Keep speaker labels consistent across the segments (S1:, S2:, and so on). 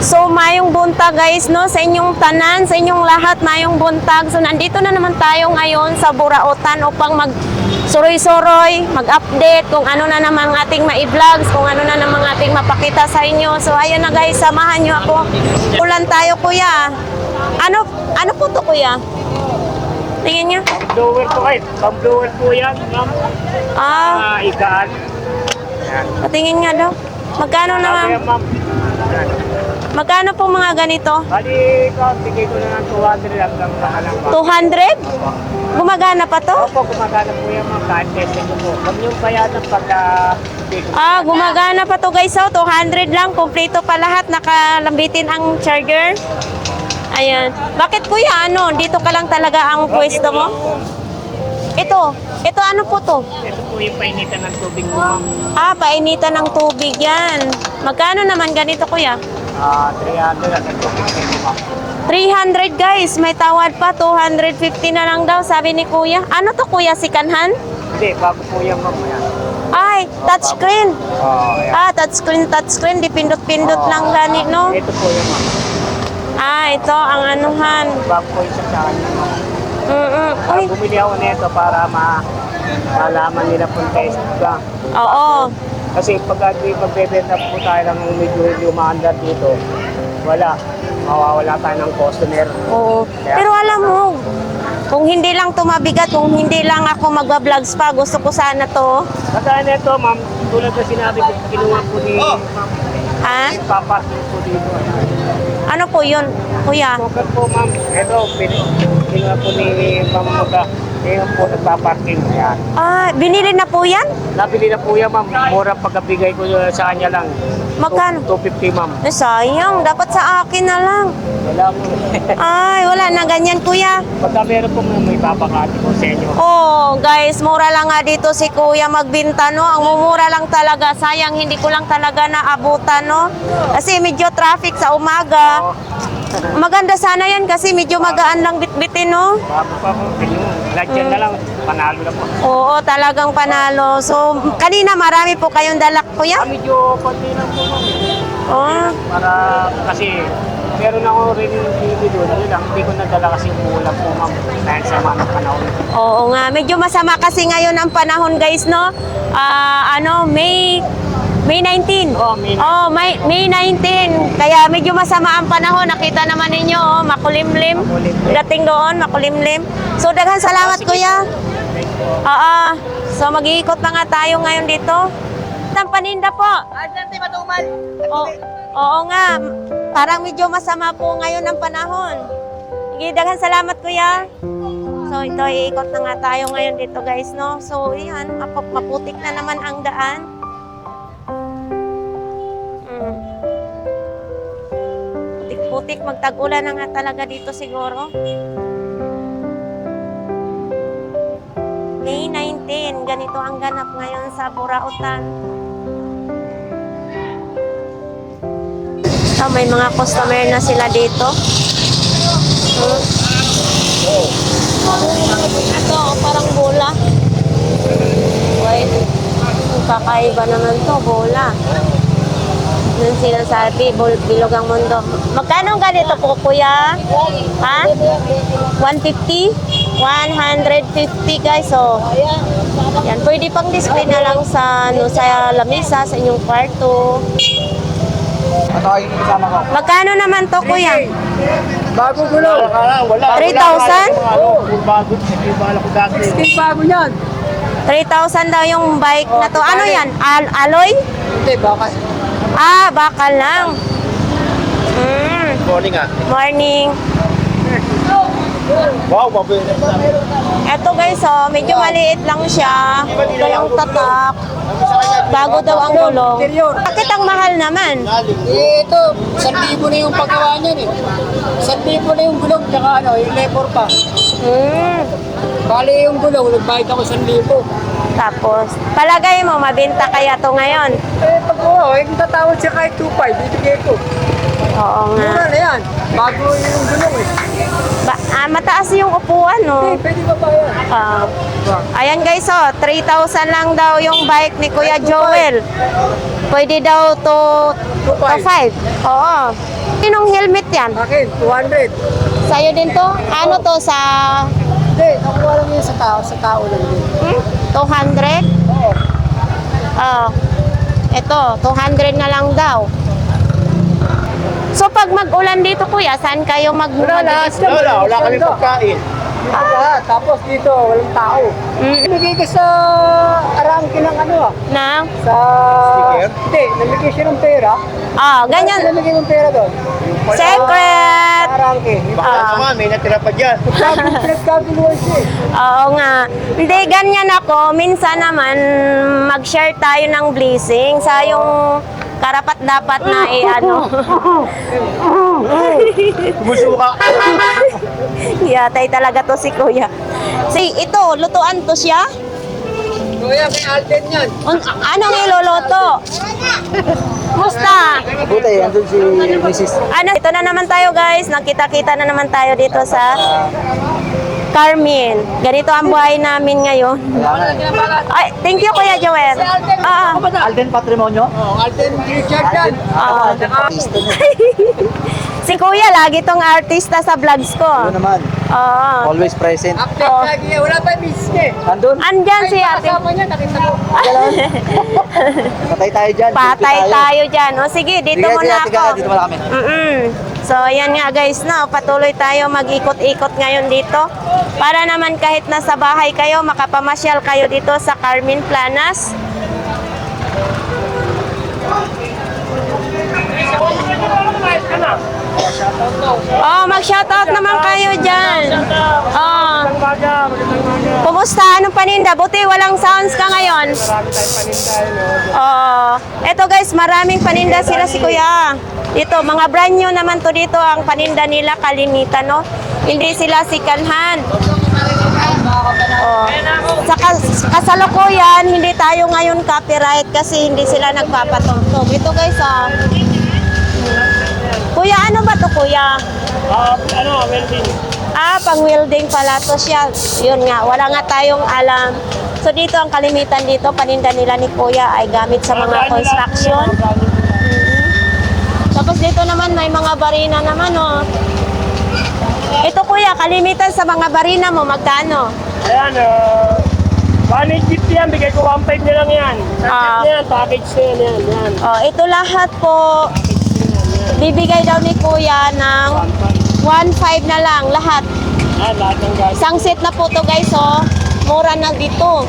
S1: So, mayong buntag guys, no? Sa inyong tanan, sa inyong lahat, mayong buntag. So, nandito na naman tayo ngayon sa Burautan upang mag suroy-suroy, mag-update kung ano na namang ating ma-vlogs, kung ano na namang ating mapakita sa inyo. So, ayan na guys, samahan nyo ako. Ulan tayo, kuya. Ano, ano po to, kuya? Tingin niya.
S2: Blower po kayo. Pang-blower po yan, ma'am.
S1: Ah,
S2: Ah, ikaan.
S1: Patingin nga daw. Magkano na,
S2: yan, ma'am.
S1: Magkano po mga ganito?
S2: Bali, ikaw, bigay ko na ng 200 hanggang makalang ma'am.
S1: 200? Gumagana pa to?
S2: Opo, gumagana po yan, ma'am. Kahit testing ko po. Huwag niyong bayadan pagka...
S1: Ah, gumagana pa to guys. Oh, 200 lang. Kompleto pa lahat. Nakalambitin ang charger. Ayan. Bakit kuya, ano? Dito ka lang talaga ang pwesto mo? Ito. Ito ano po to?
S2: Ito po yung painitan ng tubig mo.
S1: Ah, painitan ng tubig yan. Magkano naman ganito kuya?
S2: Ah, 300 at 250 po, ma'am.
S1: 300 guys. May tawad pa. 250 na lang daw, sabi ni kuya. Ano to kuya? Si Kanhan?
S2: Hindi, bago po yan, ma'am. Yan.
S1: Ay, touchscreen.
S2: Oh, yan.
S1: Ah, touchscreen, touchscreen. Dipindot-pindot lang gani, no?
S2: Ito po yung ma'am.
S1: Ah, ito ang anuhan.
S2: Bago po yung sa akin, ma'am.
S1: Mm-mm. Uy,
S2: Ah, bumili ako nito para ma malaman nila kung test ka.
S1: oo.
S2: Kasi pag magbebenta po tayo ng medyo umaandar dito, wala. Mawawala tayo ng customer.
S1: Oo. Pero alam mo, kung hindi lang tumabigat, kung hindi lang ako magba-vlogs pa, gusto ko sana to.
S2: Kagaya nito, ma'am, tulad na sinabi ko, kinuha po ni ma'am,
S1: Ha?
S2: Papa po dito.
S1: Ano po yun, kuya?
S2: Smoker po, ma'am. Ito, pin- kinuha po ni Ma'am Muga. Ngayon po nagpa-parking. Yan.
S1: Ah, binili na po yan?
S2: Nabili na po yan, ma'am. Mura pagkabigay ko sa kanya lang.
S1: Magkano?
S2: 250, ma'am.
S1: Eh, sayang, dapat sa akin na lang.
S2: Wala mo.
S1: Ay, wala na ganyan, kuya.
S2: Pagka meron po, may babakati ko sa inyo.
S1: Oh, guys, mura lang nga dito si Kuya magbinta, no? Ang mumura lang talaga. Sayang, hindi ko lang talaga naabutan, no? Kasi medyo traffic sa umaga. Maganda sana yan kasi medyo magaan lang bitbitin, no?
S2: Bago pa po, ganyan. Lahat yan na lang, panalo na po.
S1: Oo, talagang panalo. So, kanina marami po kayong dalak,
S2: Ah,
S1: Kuya?
S2: medyo konti lang po, ma'am.
S1: Oh,
S2: Para, kasi, meron ako rin TV doon. Yun lang, hindi ko nadala kasi umulan po, ma'am. Dahil sa mga panahon.
S1: oo nga. Medyo masama kasi ngayon ang panahon, guys, no? Ah, ano, May... May 19.
S2: Oh, May
S1: Oh, May, May 19. Kaya medyo masama ang panahon. Nakita naman ninyo, oh, makulimlim.
S2: Makulimlim.
S1: Dating doon, makulimlim. So, daghan salamat, kuya. Oo. So, mag-iikot na nga tayo ngayon dito. Ang paninda po. Oo, oo nga. Parang medyo masama po ngayon ang panahon. Sige, daghan salamat, kuya. So, ito, iikot na nga tayo ngayon dito, guys, no? So, yan, map- maputik na naman ang daan. Putik-putik, magtag-ulan na nga talaga dito siguro. May 19, ganito ang ganap ngayon sa Burautan. So, may mga customer na sila dito. Hmm. Ito, parang bola. Wait. Kakaiba naman to, bola. Nung sinasabi, bilog ang mundo. Magkano ganito po, kuya? Ha? 150? 150 guys, so. Yan, pwede pang display na lang sa, ano, sa lamisa, sa inyong kwarto. Magkano naman to, kuya?
S2: Bago gulo. Wala, wala.
S1: 3,000?
S2: Oo, bago. Yan.
S1: 3,000 daw yung bike na to. Ano yan? Al alloy?
S2: Hindi, baka.
S1: Ah, bakal lang. Mm,
S2: Morning ah.
S1: morning.
S2: Wow, baboy
S1: Eto guys, oh, medyo maliit lang siya. Yung tatak. Bago daw ang gulong. Bakit ang mahal naman?
S3: Eh, ito, 1,000 na yung paggawa niyan eh. 1,000 na yung gulong, tsaka ano, yung labor pa.
S1: Mm,
S3: Bali yung gulong, nagbayad ako 1,000.
S1: tapos, palagay mo, mabenta kaya to ngayon?
S3: Eh, oo, eh, kung tatawad siya kahit 2,500, bibigay ko.
S1: Oo nga.
S3: Mura na yan. Bago yung gulong eh.
S1: Ba, ah, mataas yung upuan,
S3: Eh,
S1: no?
S3: pwede ba ba yan?
S1: Ah, ayan guys, oh, 3,000 lang daw yung bike ni Kuya Joel. Pwede daw to, to 5. Oo. Kaninong helmet yan?
S2: Akin, 200.
S1: Sa'yo din to? Ano to sa
S2: Hindi, nakuha lang yun sa tao. Sa tao lang yun.
S1: hmm? 200?
S2: Oo.
S1: Oh. Ito, 200 na lang daw. So pag mag-ulan dito kuya, saan kayo mag
S2: Wala lahat.
S4: Wala, wala kami pagkain.
S2: Lahat. Tapos dito, walang tao.
S1: Mm,
S2: Namigay ka sa arangke ng ano ah.
S1: na?
S2: Sa...
S4: Sticker?
S2: Hindi, namigay siya ng pera.
S1: Ah, ganyan.
S2: Namigay ng pera doon.
S1: Secret!
S2: Sa arangke.
S4: Baka
S1: Ah.
S4: naman, may natira pa dyan.
S2: Pinagkaguluhan siya eh.
S1: Oo nga. Hindi, ganyan ako. Minsan naman, mag-share tayo ng blessing sa yung karapat dapat na i-ano.
S4: Bumusuka.
S1: Yatay talaga to si kuya. Si, ito, lutuan to siya?
S2: Kuya, may Alden yan.
S1: Un- anong iloloto? Musta?
S2: Buti, andun si Mrs.
S1: Ano, ito na naman tayo guys. Nakita-kita na naman tayo dito sa Carmen. Ganito ang buhay namin ngayon. Ay, thank you Kuya Joel. Ah,
S2: Alden Patrimonio? Oo, Alden Richard yan.
S1: ah. si Kuya lagi tong artista sa vlogs ko.
S2: Ano naman,
S1: Oo.
S2: always present.
S1: Oh.
S2: lagi yan. Wala pa yung miss niya eh. Andun?
S1: Andyan si ate.
S2: niya, nakita ko. Patay tayo dyan.
S1: Patay tayo dyan. O sige, dito
S2: Sige,
S1: muna
S2: sige,
S1: ako.
S2: dito muna kami.
S1: Mm-mm. So, ayan nga guys na, patuloy tayo mag-ikot-ikot ngayon dito. Para naman kahit nasa bahay kayo, makapamasyal kayo dito sa Carmen Planas. Oh, mag-shoutout naman kayo dyan. Oh. Kumusta? Anong paninda? Buti walang sounds ka ngayon. Oh, eto guys, maraming paninda sila si Kuya. Dito, mga brand new naman to dito ang paninda nila kalimitan, no? Hindi sila sikanhan. Oh. Sa kas- kasalukuyan, hindi tayo ngayon copyright kasi hindi sila nagpapatugtog. Ito guys, ah. Kuya, ano ba to kuya?
S4: Ah, ano, welding.
S1: Ah, pang welding pala to siya. Yun nga, wala nga tayong alam. So dito ang kalimitan dito, paninda nila ni Kuya ay gamit sa mga construction. Mhm. Tapos dito naman may mga barina naman oh. Ito Kuya, kalimitan sa mga barina mo, magkano?
S4: Ayan, uh, 150 yan, bigay ko 1.5 na lang yan.
S1: Ah.
S4: Yan, package na yan, yan, yan.
S1: Oh, ito lahat po bibigay daw ni Kuya ng 1.5 na lang lahat.
S4: Ah, lahat ng gas.
S1: Isang set na po to guys, oh. Mura na dito.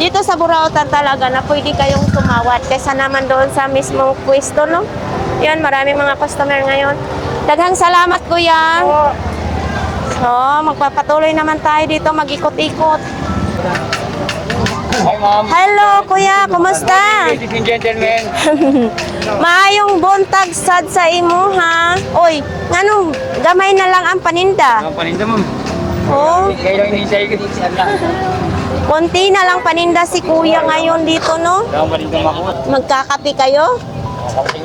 S1: Dito sa Burautan talaga na pwede kayong tumawad kaysa naman doon sa mismong pwesto, no? Yan, maraming mga customer ngayon. Daghang salamat, kuya.
S4: Oh,
S1: So, magpapatuloy naman tayo dito, mag-ikot-ikot.
S4: Hi, ma'am.
S1: Hello, kuya. Kumusta?
S4: Ladies and gentlemen.
S1: Maayong buntag sad sa imo, ha? Oy, ngano, gamay na lang ang paninda.
S4: Ang paninda, ma'am.
S1: Oh.
S4: Kailang inisay ko.
S1: Konti na lang paninda si kuya ngayon dito, no? Magkakape kayo?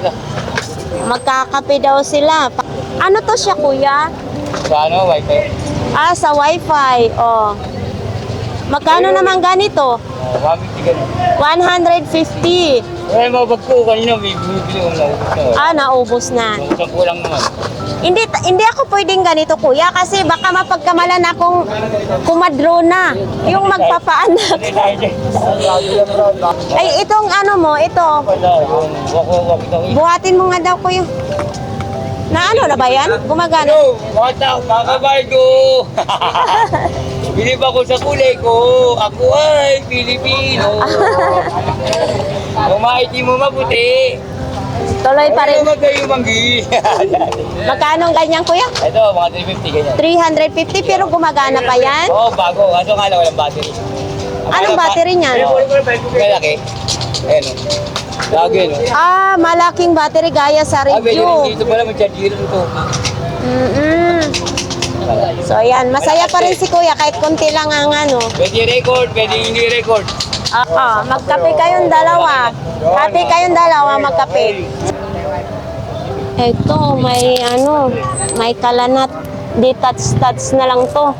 S4: Lang.
S1: Magkakape daw sila. Ano to siya, kuya?
S4: Sa ano, wifi?
S1: Ah, sa wifi. Oh. Magkano naman ganito?
S4: Uh, 150 ganun.
S1: 150.
S4: Eh, mabag ko kanina, may bumibili ko na ubus na.
S1: Ah, naubos na.
S4: Isang kulang naman.
S1: Hindi hindi ako pwedeng ganito, kuya, kasi baka mapagkamalan akong kumadrona. Yung magpapaanak. Ay, itong ano mo, ito.
S4: Wala, yung.
S1: Buhatin mo nga daw, kuya. Na ano na ba yan? Gumagana?
S4: Mga tao, kakabay ko! Bilib ako sa kulay ko. Ako ay Pilipino. Kumaiti mo mabuti.
S1: Tuloy pa rin.
S4: Manggi?
S1: Magkano ang ganyan, kuya?
S4: Ito, mga 350 ganyan.
S1: 350 pero gumagana pa yan?
S4: Oo, bago. Kaso nga lang walang battery.
S1: Anong battery niyan?
S4: Malaki. Ayan o. Lagi no.
S1: Ah, malaking battery gaya sa
S4: Ah, medyo
S1: review.
S4: dito pala may charger ito.
S1: Mm-mm. So, ayan. Masaya pa rin si kuya kahit konti lang ang ano.
S4: Pwede record, pwede hindi record.
S1: Oo, magkape kayong dalawa. Happy kayong dalawa, magkape. Ito, may ano, may kalanat. Detach-touch na lang to.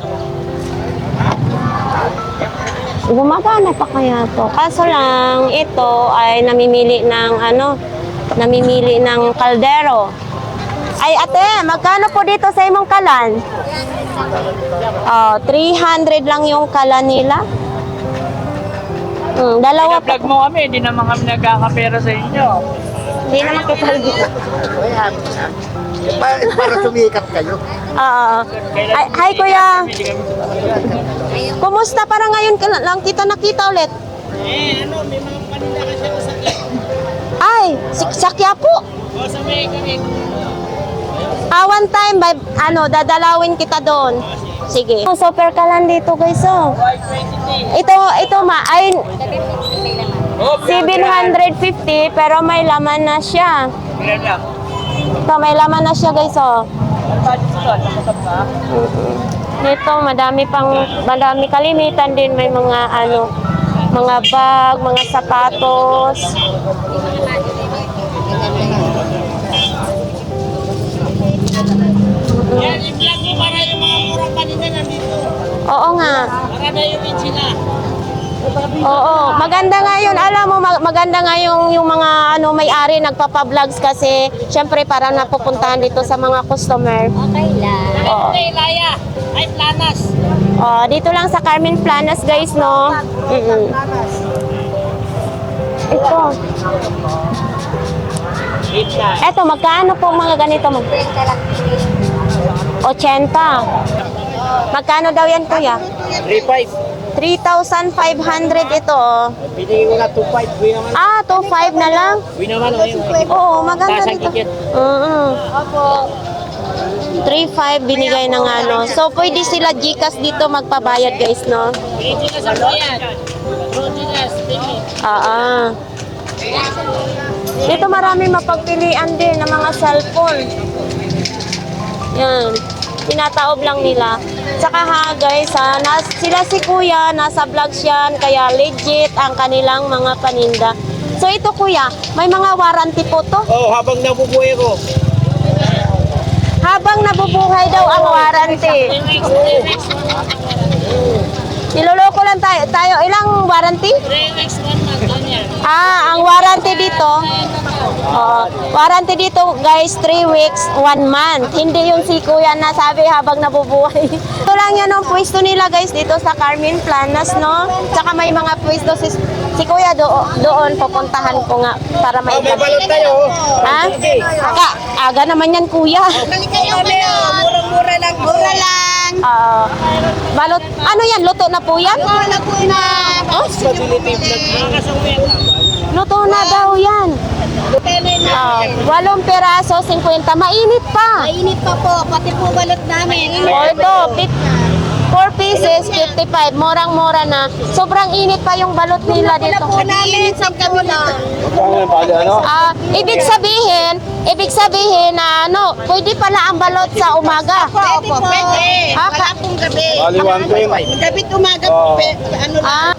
S1: Gumagana pa kaya to. Kaso lang, ito ay namimili ng ano, namimili ng kaldero. Ay ate, magkano po dito sa imong kalan? Oh, 300 lang yung kalan nila. Hmm, dalawa.
S2: Vlog mo kami, hindi naman kami nagkakapera sa inyo.
S1: Hindi naman kita
S3: Para, para sumikat kayo.
S1: Oo. Ay, hi kuya. Kumusta? Para ngayon ka lang kita nakita ulit.
S2: Eh, ano, may mga kanila kasi sa
S1: Ay, sakya po.
S2: O, sa may kami.
S1: Ah, one time, by, ano, dadalawin kita doon. Sige. Oh, super ka lang dito, guys, oh. Ito, ito ma, ay, 750, pero may laman na siya. Ito, may laman na siya, guys, oh. Dito, madami pang, madami kalimitan din. May mga, ano, mga bag, mga sapatos.
S2: Yan, i-vlog mo para yung mga murang kanina nandito.
S1: Oo nga.
S2: Para na yung sila.
S1: Oo, maganda nga yun. Alam mo, mag- maganda nga yung, yung mga ano, may-ari nagpapa-vlogs kasi syempre para napupuntahan dito sa mga customer.
S5: Okay lang.
S1: Oo.
S2: Hey, Laya. Ay, Planas.
S1: Oh, dito lang sa Carmen Planas, guys, no? Mm-mm. Ito.
S2: Eight na.
S1: Eto, magkano po mga ganito? Mag 80. Magkano daw yan, kuya?
S2: 3-5.
S1: 3,500 ito, oh.
S2: Binigay ko na 2-5. Buwi naman.
S1: Ah, 2,500 na lang?
S2: Buwi naman. o, yun.
S1: Oo, maganda
S2: ang
S1: dito. Oo. 3,500 binigay ng ano. So, pwede sila Gcash dito magpabayad, guys, no?
S2: Sa bayan. Rodinas, Timmy.
S1: Ah, ah. Dito marami mapagpilian din ng mga cellphone. Yan. Tinataob lang nila. Tsaka ha guys, ha, nas, sila si kuya, nasa vlogs yan, kaya legit ang kanilang mga paninda. So ito kuya, may mga warranty po to.
S2: Oh, habang nabubuhay ko.
S1: Habang nabubuhay daw ang warranty. Niloloko lang tayo. tayo. Ilang warranty?
S2: 3 weeks, 1 month.
S1: Ah, ang warranty dito, oh, warranty dito guys, 3 weeks, 1 month. Hindi yung si kuya na sabi habang nabubuhay. Ito lang yan ang pwesto nila guys dito sa Carmen Planas, no? Tsaka may mga pwesto si, si kuya do, doon, pupuntahan ko nga para may...
S2: Oh, may balot tayo.
S1: Ha? Ka, aga naman yan kuya.
S5: Balik Mura-mura lang. Mura lang.
S1: Ah, balot, ano yan, luto na po yan?
S5: Mura na po na.
S2: Nakakasawi
S1: Luto na daw yan. Ah, walong peraso, 50. Mainit pa.
S5: Mainit pa po. Pati po balot namin.
S1: O ito, 4 pieces, 55. Morang-mora na. Sobrang init pa yung balot nila dito.
S5: po namin sa kulang.
S1: Ah, ibig sabihin, ibig sabihin na ano, pwede pala ang balot sa umaga.
S5: Pwede po. Pwede.
S1: Ah,
S5: Wala pong gabi.
S2: Baliwan ko yun.
S5: Gabi't umaga po. pe- Ano lang.
S1: Ah,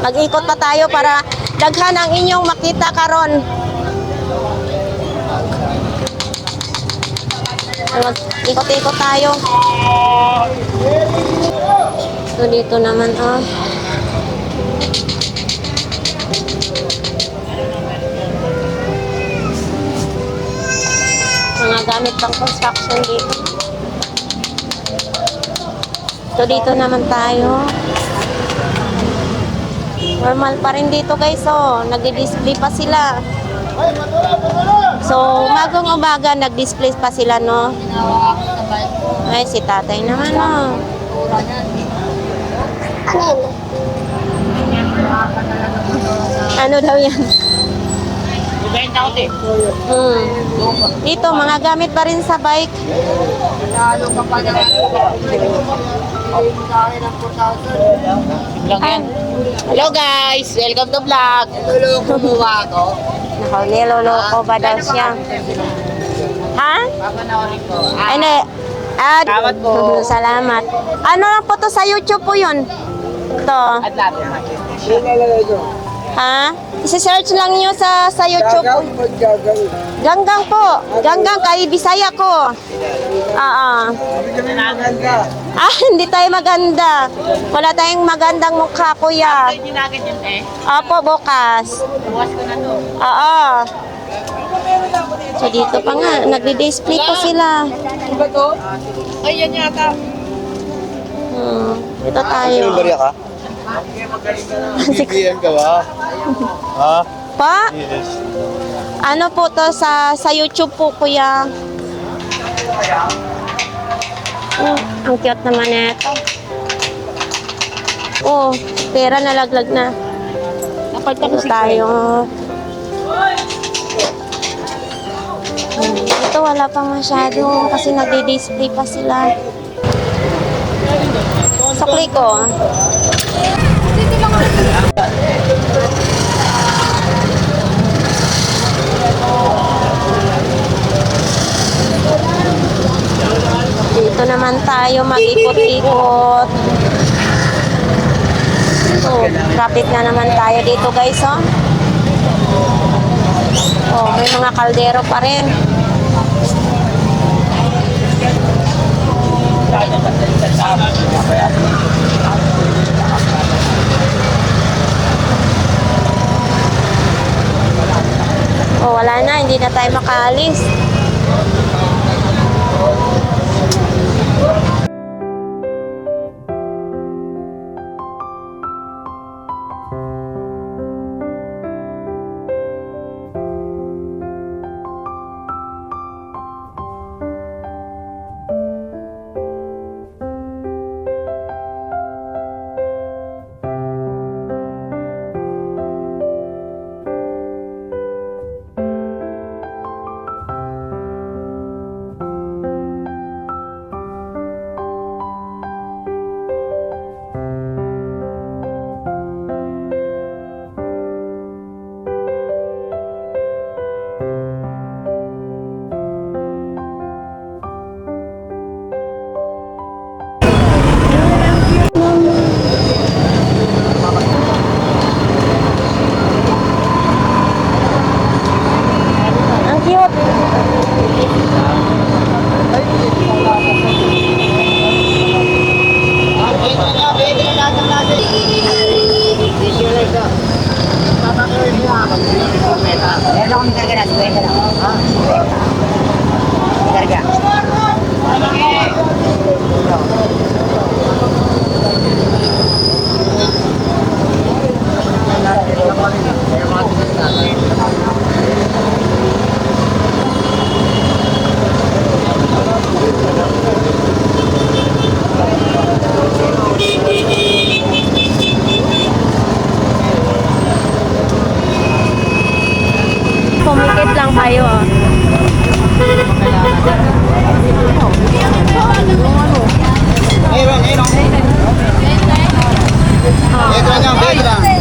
S1: mag-ikot pa tayo para daghan ang inyong makita karon. Mag-ikot-ikot tayo. So dito naman oh. Mga gamit pang construction dito. So dito naman tayo. Normal pa rin dito guys, oh. Nagdi-display pa sila. So, magong umaga, nag-display pa sila, no? Ay, si tatay naman, oh. Ano daw yan?
S2: Ibenta ko, te.
S1: Hmm. Dito, mga gamit pa rin sa bike.
S2: Vlog yan. Hello guys! Welcome to vlog! Hello, kumuha ako.
S1: Nakaw, niloloko ba daw siya? Ha?
S2: Papanoorin ko.
S1: Ay, na, ah,
S2: Salamat po.
S1: Salamat. Ano lang po to sa YouTube po yun? Ito.
S2: At lahat.
S1: Ha? Isi-search lang nyo sa, sa YouTube. Ganggang po. Ganggang kay Bisaya ko. Oo. Ah, hindi tayo maganda. Wala tayong magandang mukha, kuya.
S2: Ginagad yun, te.
S1: Opo, bukas.
S2: Bukas ko na to.
S1: Oo. So dito pa nga, nagdi-display pa sila.
S5: Ayan yata.
S1: Hmm, dito tayo.
S3: ka? Bigyan ka ba? Ha?
S1: Pa,
S3: Yes.
S1: ano po to sa sa YouTube po kuya? Hmm, ang cute naman ito. Oh, pera nalaglag na. Dito tayo. Hmm, Ito wala pa masyado kasi nagdi-display pa sila. Sukli ko. Dito naman tayo mag-ikot-ikot. Oh, traffic na naman tayo dito guys, oh. Oh, may mga kaldero pa rin. Oh, wala na, hindi na tayo makaalis. Kayo. ah. Oh.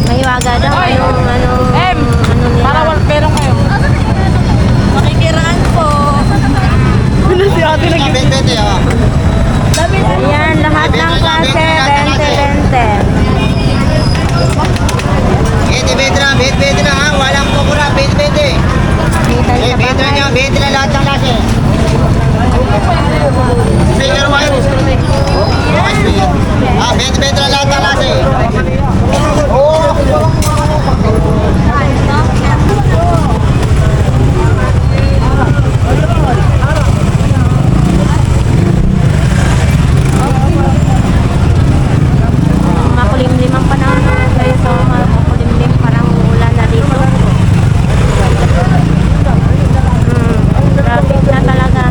S1: Mahiwaga daw. Anong, anong, ano nila. Para wal pero kayo.
S5: Makikiraan po.
S3: Bente, bente, ha?
S1: Ayan, lahat ng klase, 20-20.
S3: Bente, bente lang, bente, bente lang, ha? Walang kukura, bente, bente. Eh,
S1: bahay.
S3: yan, bente lang lahat ng klase. Speaker mo kayo. Okay, speaker. Ah, bente, bente lang lahat ng klase.
S1: Makulimlim ang panahon ngayon, guys. So, makulimlim parang ulan na dito. Hmm, traffic na talaga.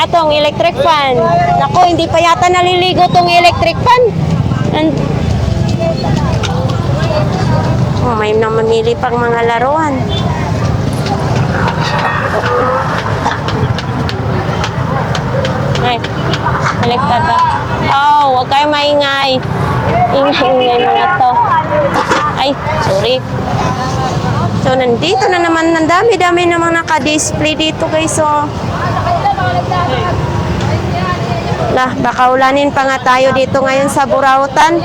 S1: Atong electric fan. Naku, hindi pa yata naliligo tong electric fan. And, oh, may namamili pang mga laruan. Ay, baliktad ba? Oh, huwag kayo maingay. Ingay-ingay mga to. Ay, sorry. So, nandito na naman, ang dami-dami namang naka-display dito guys. So, lah, baka ulanin pa nga tayo dito ngayon sa Burautan.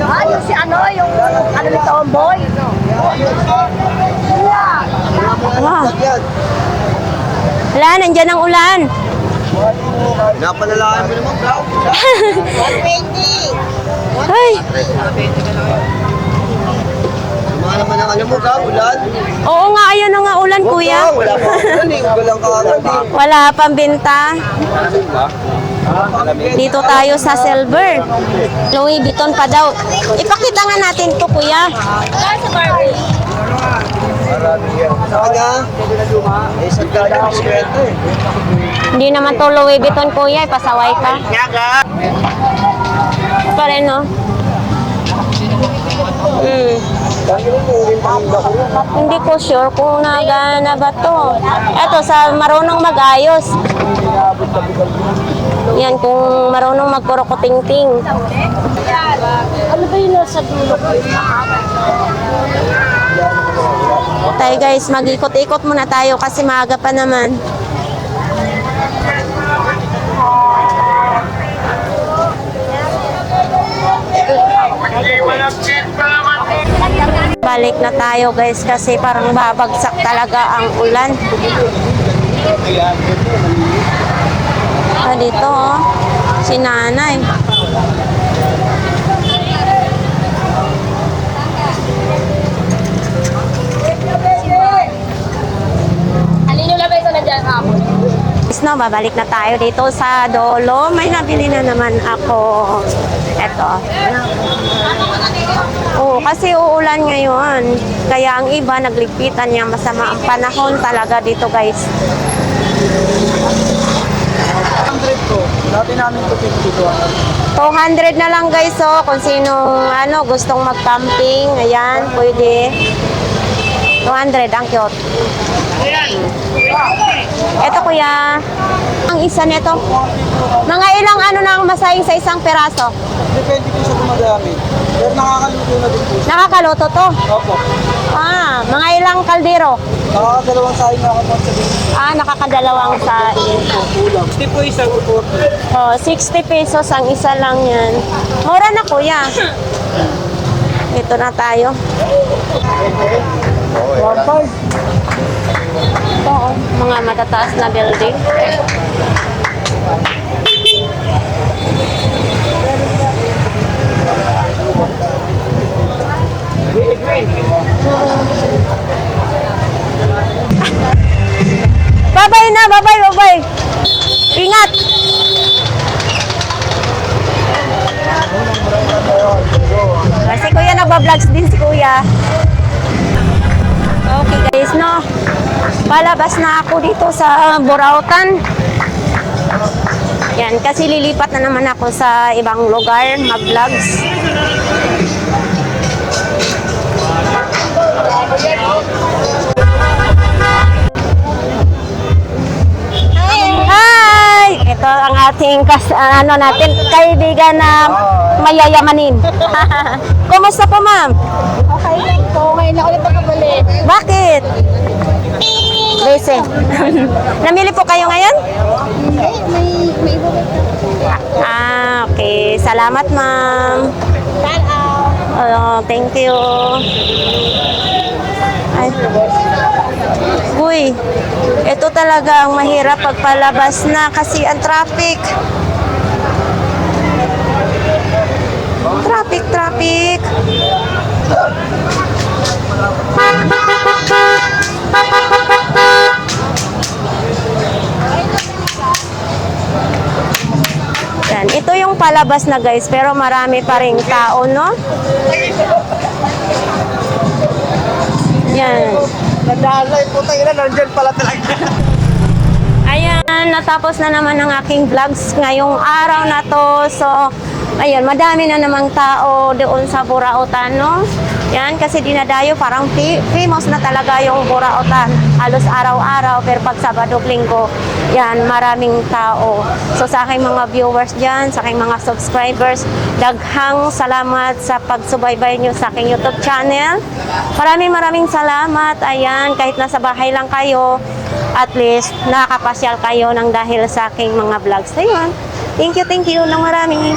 S5: Ah, yung si ano, yung ano ni Tomboy.
S1: Ah. Wala, nandyan ang ulan.
S3: Napalalakan mo naman, bro.
S5: 120.
S1: Ay,
S6: Ano mo ka, ulan?
S1: Oo nga, ayun na nga ulan, kuya.
S6: Oo, wala pa ulan eh. Walang kaagad eh.
S1: Wala pang binta. Dito tayo sa silver. Louis Vuitton pa daw. Ipakita nga natin to, kuya.
S6: Sa kanya, eh, sa kanya, may swerte eh.
S1: Hindi naman to Louis Vuitton, kuya. Ipasaway ka. Pa rin, no? Hmm. Hindi ko sure kung nagana ba to. Eto, sa marunong mag-ayos. Yan, kung marunong magkurokoting-ting. Ano ba yun sa dulo? Tayo guys, mag-ikot-ikot muna tayo kasi maaga pa naman. Balik na tayo guys kasi parang babagsak talaga ang ulan. Ah, dito oh. Si nanay. Guys, no, babalik na tayo dito sa Dolo. May nabili na naman ako. Eto. Oo, kasi uulan ngayon. Kaya ang iba nagligpitan niya masama ang panahon talaga dito guys.
S6: 100 to. Dati namin to 50 to.
S1: 200 na lang guys oh, kung sino ano gustong mag-camping, ayan, pwede. 200 ang cute. Ito kuya, ang isa nito. Mga ilang ano na ang masayang sa isang peraso?
S6: Depende po sa dumadami. Pero nakakaluto na din po.
S1: Nakakaluto to.
S6: Opo.
S1: Ah, mga ilang kaldero?
S6: Nakakadalawang sahin na ako po sa dito.
S1: Ah, nakakadalawang sa
S6: Kulang. 60 po isa ko 40.
S1: Oh, 60 pesos ang isa lang yan. Mura na kuya. Ito na tayo. Oh, mga matataas na building. Babay na, babay, babay. Ingat. Kasi kuya nagba-vlogs din si kuya. No. Palabas na ako dito sa Burautan. Yan, kasi lilipat na naman ako sa ibang lugar, mag-vlogs. Ito ang ating kas ano natin, kaibigan na mayayamanin. Kumusta po, ma'am?
S5: Okay lang po. Ngayon na ulit nakabalik.
S1: Bakit? Busy. Namili po kayo ngayon?
S5: Hindi. May, may iba
S1: Ah, okay. Salamat, ma'am.
S5: Shout out.
S1: Oh, thank you. Ay. Uy, ito talaga ang mahirap pagpalabas na kasi ang traffic. Traffic, traffic. Yan. Ito yung palabas na guys, pero marami pa rin tao, no? Yan.
S6: Nadalay po tayo na. Nandyan pala talaga.
S1: Ayan, natapos na naman ang aking vlogs ngayong araw na to. So, ayun, madami na namang tao doon sa Burautan, no? Yan, kasi dinadayo, parang famous na talaga yung Burautan. Halos araw-araw, pero pag Sabado, Linggo, yan, maraming tao. So, sa aking mga viewers dyan, sa aking mga subscribers, daghang salamat sa pagsubaybay nyo sa aking YouTube channel. Maraming maraming salamat. Ayan, kahit nasa bahay lang kayo, at least nakakapasyal kayo ng dahil sa aking mga vlogs na yun. Thank you, thank you ng marami.